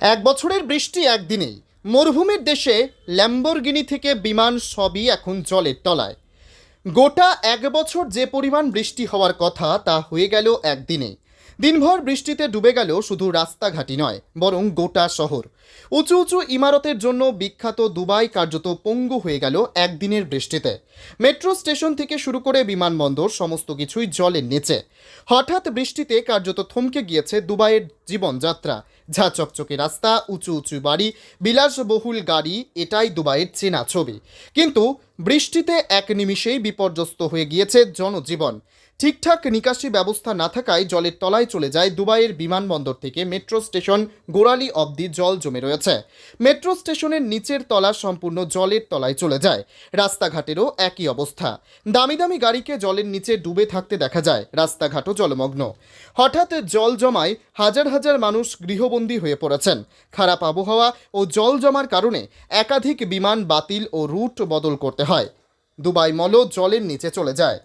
এক বছরের বৃষ্টি একদিনেই। মরুভূমির দেশে ল্যাম্বরগিনি থেকে বিমান সবই এখন জলের তলায়। গোটা এক বছর যে পরিমাণ বৃষ্টি হওয়ার কথা তা হয়ে গেল একদিনে। দিনভর বৃষ্টিতে ডুবে গেলেও শুধু রাস্তাঘাটই নয়, বরং গোটা শহর। উঁচু উঁচু ইমারতের জন্য বিখ্যাত দুবাই কার্যত পঙ্গু হয়ে গেল একদিনের বৃষ্টিতে। মেট্রো স্টেশন থেকে শুরু করে বিমানবন্দর সমস্ত কিছুই জলের নিচে। হঠাৎ বৃষ্টিতে কার্যত থমকে গিয়েছে দুবাইয়ের জীবনযাত্রা। ঝা চকচকে রাস্তা, উঁচু উঁচু বাড়ি, বিলাসবহুল গাড়ি, এটাই দুবাইয়ের চেনা ছবি। কিন্তু বৃষ্টিতে এক নিমিষেই বিপর্যস্ত হয়ে গিয়েছে জনজীবন। ঠিকঠাক নিকাশি ব্যবস্থা না থাকায় জলের তলায় চলে যায় দুবাইয়ের বিমানবন্দর থেকে মেট্রো স্টেশন গোড়ালি অবধি জল জমে রয়েছে। মেট্রো স্টেশনের নিচের তলা সম্পূর্ণ জলের তলায় চলে যায়। রাস্তাঘাটেরও একই অবস্থা। দামি দামি গাড়িকে জলের নিচে ডুবে থাকতে দেখা যায়। রাস্তাঘাটও জলমগ্ন। হঠাৎ জল জমায় হাজার হাজার মানুষ গৃহবন্দী হয়ে পড়েছেন। খারাপ আবহাওয়া ও জল জমার কারণে একাধিক বিমান বাতিল ও রুট বদল করতে হয়। দুবাই মলও জলের নিচে চলে যায়।